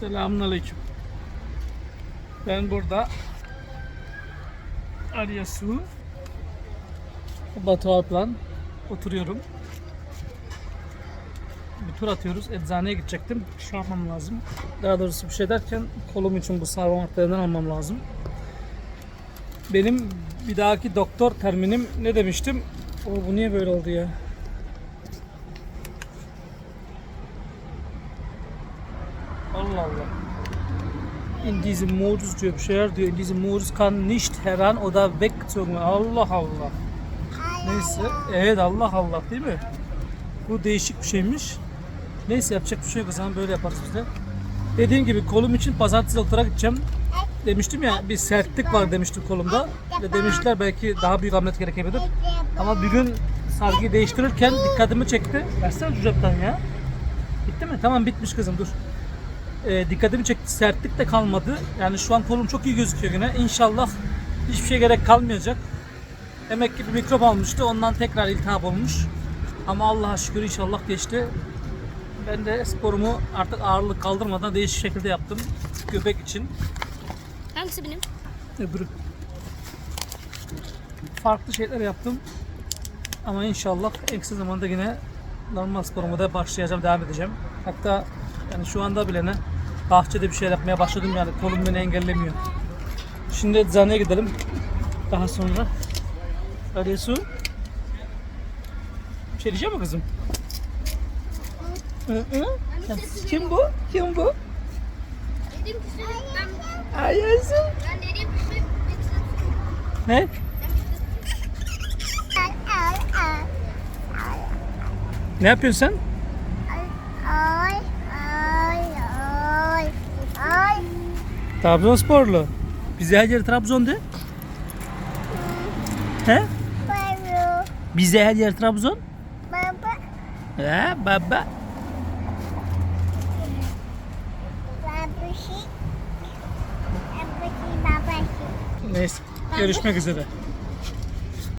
Selamünaleyküm. Ben burada Arya Su Batu Alp'la oturuyorum. Bir tur atıyoruz. Eczaneye gidecektim. Bir şey almam lazım. Daha doğrusu bir şey derken kolum için bu sarma maddeden almam lazım. Benim bir dahaki doktor terminim ne demiştim? O bu niye böyle oldu ya? Allah Allah. In diesem Modus diyor bir şeyler diyor. In diesem Modus kann nicht heran oder weggezogen. werden. Allah Allah. Neyse. Evet Allah Allah değil mi? Bu değişik bir şeymiş. Neyse yapacak bir şey yok o zaman böyle yaparız biz de. Dediğim gibi kolum için pazartesi doktora gideceğim. Demiştim ya bir sertlik var demiştim kolumda. Ve demişler belki daha büyük ameliyat gerekebilir. Ama bir gün sargıyı değiştirirken dikkatimi çekti. Versene şu cepten ya. Bitti mi? Tamam bitmiş kızım dur. Ee, dikkatimi çekti. Sertlik de kalmadı. Yani şu an kolum çok iyi gözüküyor yine. İnşallah hiçbir şey gerek kalmayacak. Demek ki bir mikrop almıştı. Ondan tekrar iltihap olmuş. Ama Allah'a şükür inşallah geçti. Ben de sporumu artık ağırlık kaldırmadan değişik şekilde yaptım. Göbek için. Hangisi benim? Öbürü. Farklı şeyler yaptım. Ama inşallah en kısa zamanda yine normal sporumu da başlayacağım, devam edeceğim. Hatta yani şu anda bile ne bahçede bir şey yapmaya başladım yani kolum beni engellemiyor. Şimdi eczaneye gidelim. Daha sonra. Hadi su. Bir şey diyecek mi kızım? Hı hı. Ya, Kim bu? Kim bu? Dedim ki ben, Ayası. ben dedim ki Ne? Ne yapıyorsun sen? Trabzonsporlu. Bize her yer Trabzon de. He? Bize her yer Trabzon. He baba. Neyse. Görüşmek üzere.